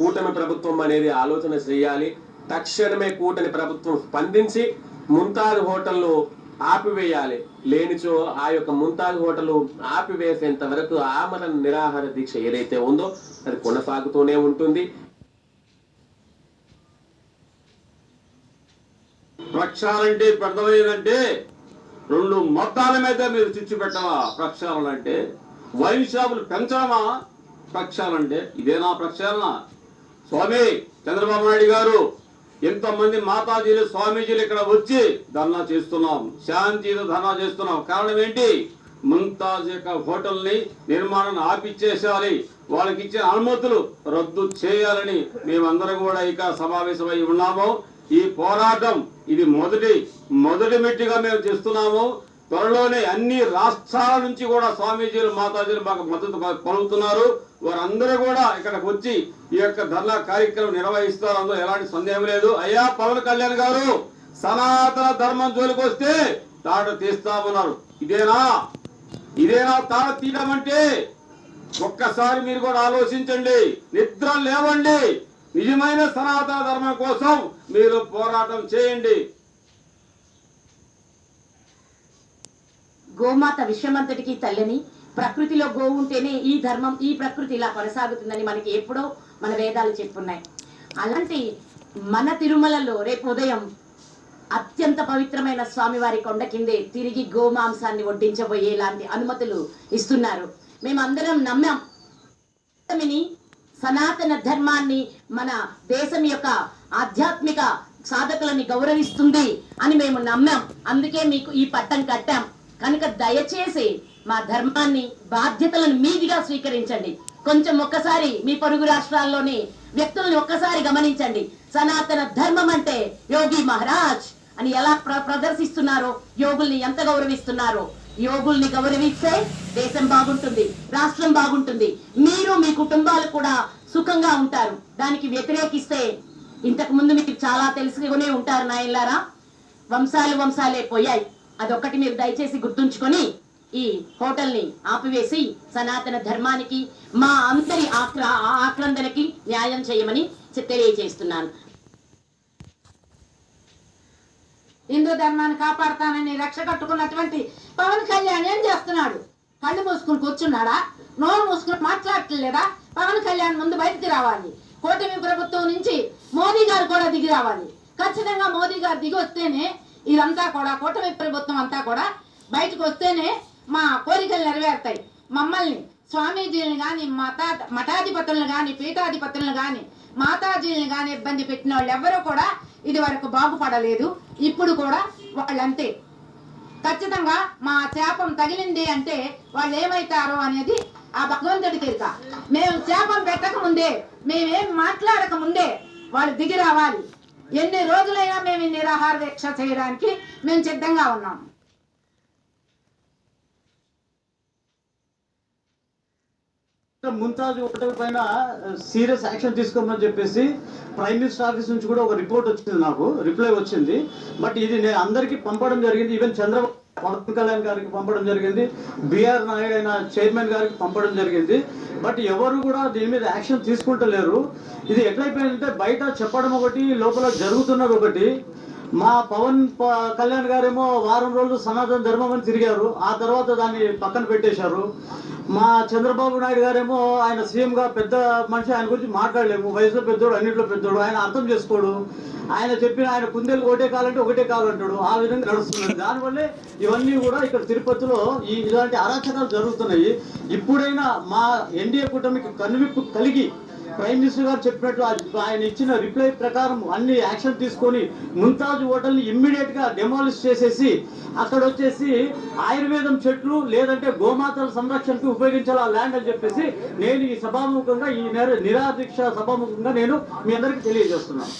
కూటమి ప్రభుత్వం అనేది ఆలోచన చేయాలి. తక్షణమే కూటమి ప్రభుత్వం స్పందించి ముంతాజ్ హోటల్ను ఆపివేయాలి. లేనిచో ఆ యొక్క ముంతాజ్ హోటల్ ఆపివేసేంత వరకు ఆమరణ నిరాహార దీక్ష ఏదైతే ఉందో అది కొనసాగుతూనే ఉంటుంది. ప్రక్షాళంటే పెద్దమైందంటే రెండు మొత్తాల మీద మీరు చిచ్చు పెట్టవా ప్రక్షాళన అంటే? వైన్ షాపులు పెంచడమా ప్రక్షాళన అంటే ఇదేనా ప్రక్షాళన? స్వామి చంద్రబాబు నాయుడు గారు ఎంతమంది మాతాజీలు స్వామీజీలు ఇక్కడ వచ్చి ధర్నా చేస్తున్నాం. శాంతితో ధర్నా చేస్తున్నాం. కారణం ఏంటి? ముంతాజ్ యొక్క హోటల్ని నిర్మాణం ఆపిచ్చేసేయాలి. వాళ్ళకి ఇచ్చిన అనుమతులు రద్దు చేయాలని మేమందరం కూడా ఇక సమావేశమై ఉన్నాము. ఈ పోరాటం ఇది మొదటి మొదటి మెట్టుగా మేము చేస్తున్నాము. త్వరలోనే అన్ని రాష్ట్రాల నుంచి కూడా స్వామీజీలు మాతాజీలు మాకు మద్దతు పలుకుతున్నారు. వారందరూ కూడా ఇక్కడికి వచ్చి ఈ యొక్క ధర్నా కార్యక్రమం నిర్వహిస్తారు. అందులో ఎలాంటి సందేహం లేదు. అయ్యా పవన్ కళ్యాణ్ గారు సనాతన ధర్మం జోలికి వస్తే తాట తీస్తామన్నారు. ఇదేనా? ఇదేనా తాట తీయడం అంటే? ఒక్కసారి మీరు కూడా ఆలోచించండి. నిద్ర లేవండి. నిజమైన సనాతన ధర్మం కోసం మీరు పోరాటం చేయండి. గోమాత విషయమంతటికీ తల్లిని ప్రకృతిలో గోవు ఉంటేనే ఈ ధర్మం ఈ ప్రకృతి ఇలా కొనసాగుతుందని మనకి ఎప్పుడో మన వేదాలు చెప్పున్నాయి. అలాంటి మన తిరుమలలో రేపు ఉదయం అత్యంత పవిత్రమైన స్వామివారి కొండ కిందే తిరిగి గోమాంసాన్ని వడ్డించబోయేలాంటి అనుమతులు ఇస్తున్నారు. మేమందరం నమ్మాం. సనాతన ధర్మాన్ని మన దేశం యొక్క ఆధ్యాత్మిక సాధకులని గౌరవిస్తుంది అని మేము నమ్మాం. అందుకే మీకు ఈ పట్టం కట్టాం. కనుక దయచేసి మా ధర్మాన్ని బాధ్యతలను మీదిగా స్వీకరించండి. కొంచెం ఒక్కసారి మీ పొరుగు రాష్ట్రాల్లోని వ్యక్తులను ఒక్కసారి గమనించండి. సనాతన ధర్మం అంటే యోగి మహారాజ్ అని ఎలా ప్ర- ప్రదర్శిస్తున్నారో యోగుల్ని ఎంత గౌరవిస్తున్నారో. యోగుల్ని గౌరవిస్తే దేశం బాగుంటుంది రాష్ట్రం బాగుంటుంది. మీరు మీ కుటుంబాలు కూడా సుఖంగా ఉంటారు. దానికి వ్యతిరేకిస్తే ఇంతకు ముందు మీకు చాలా తెలుసుకునే ఉంటారు నాయన్లారా. వంశాలు వంశాలే పోయాయి. అదొక్కటి మీరు దయచేసి గుర్తుంచుకొని ఈ హోటల్ని ఆపివేసి సనాతన ధర్మానికి మా అందరి ఆక్ర ఆ ఆక్రందనకి న్యాయం చేయమని తెలియజేస్తున్నాను. హిందూ ధర్మాన్ని కాపాడతానని రక్ష కట్టుకున్నటువంటి పవన్ కళ్యాణ్ ఏం చేస్తున్నాడు? కళ్ళు మూసుకుని కూర్చున్నాడా? నోరు మూసుకుని మాట్లాడట్లేదా? పవన్ కళ్యాణ్ ముందు బయటికి రావాలి. కూటమి ప్రభుత్వం నుంచి మోదీ గారు కూడా దిగి రావాలి. ఖచ్చితంగా మోదీ గారు దిగి వస్తేనే ఇదంతా కూడా కూటమి ప్రభుత్వం అంతా కూడా బయటకు వస్తేనే మా కోరికలు నెరవేరుతాయి. మమ్మల్ని స్వామీజీలను కానీ మతా మఠాధిపతులను కానీ పీఠాధిపతులను కానీ మాతాజీలను కానీ ఇబ్బంది పెట్టిన వాళ్ళు ఎవరూ కూడా ఇది వరకు బాగుపడలేదు. ఇప్పుడు కూడా వాళ్ళంతే. ఖచ్చితంగా మా శాపం తగిలింది అంటే వాళ్ళు ఏమైతారో అనేది ఆ భగవంతుడి ఎరుక మేము శాపం పెట్టక ముందే మేమేం మాట్లాడక ముందే వాళ్ళు దిగి రావాలి. ఎన్ని రోజులైనా మేము నిరాహార దీక్ష చేయడానికి మేము సిద్ధంగా ఉన్నాం. ముంతాజ్ హోటల్ పైన సీరియస్ యాక్షన్ తీసుకోమని చెప్పేసి ప్రైమ్ మినిస్టర్ ఆఫీస్ నుంచి కూడా ఒక రిపోర్ట్ వచ్చింది నాకు రిప్లై వచ్చింది. బట్ ఇది నేను అందరికీ పంపడం జరిగింది. ఈవెన్ చంద్రబాబు పవన్ కళ్యాణ్ గారికి పంపడం జరిగింది. బిఆర్ నాయుడు అయిన చైర్మన్ గారికి పంపడం జరిగింది. బట్ ఎవరు కూడా దీని మీద యాక్షన్ తీసుకుంటలేరు. ఇది ఎట్లయిపోయిందంటే బయట చెప్పడం ఒకటి లోపల జరుగుతున్నది ఒకటి. మా పవన్ ప- కళ్యాణ్ గారేమో వారం రోజులు సనాతన ధర్మం అని తిరిగారు. ఆ తర్వాత దాన్ని పక్కన పెట్టేశారు. మా చంద్రబాబు నాయుడు గారేమో ఆయన సీఎంగా పెద్ద మనిషి ఆయన గురించి మాట్లాడలేము. వయసులో పెద్దోడు అన్నింటిలో పెద్దోడు. ఆయన అర్థం చేసుకోడు. ఆయన చెప్పిన ఆయన కుందేలు ఒకటే కాలంటే ఒకటే కాలంటాడు ఆ విధంగా నడుస్తున్నాడు దానివల్లే ఇవన్నీ కూడా ఇక్కడ తిరుపతిలో ఈ ఇలాంటి అరాచకాలు జరుగుతున్నాయి. ఇప్పుడైనా మా ఎన్డీఏ కూటమికి కనువిప్పు కలిగి ప్రైమ్ మినిస్టర్ గారు చెప్పినట్లు ఆయన ఇచ్చిన రిప్లై ప్రకారం అన్ని యాక్షన్ తీసుకొని ముంతాజ్ హోటల్ని ఇమ్మీడియట్గా డెమాలిష్ చేసేసి అక్కడ వచ్చేసి ఆయుర్వేదం చెట్లు లేదంటే గోమాతల సంరక్షణకు ఉపయోగించాలి ఆ ల్యాండ్ అని చెప్పేసి నేను ఈ సభాముఖంగా ఈ నిరాదీక్ష సభాముఖంగా నేను మీ అందరికీ తెలియజేస్తున్నాను.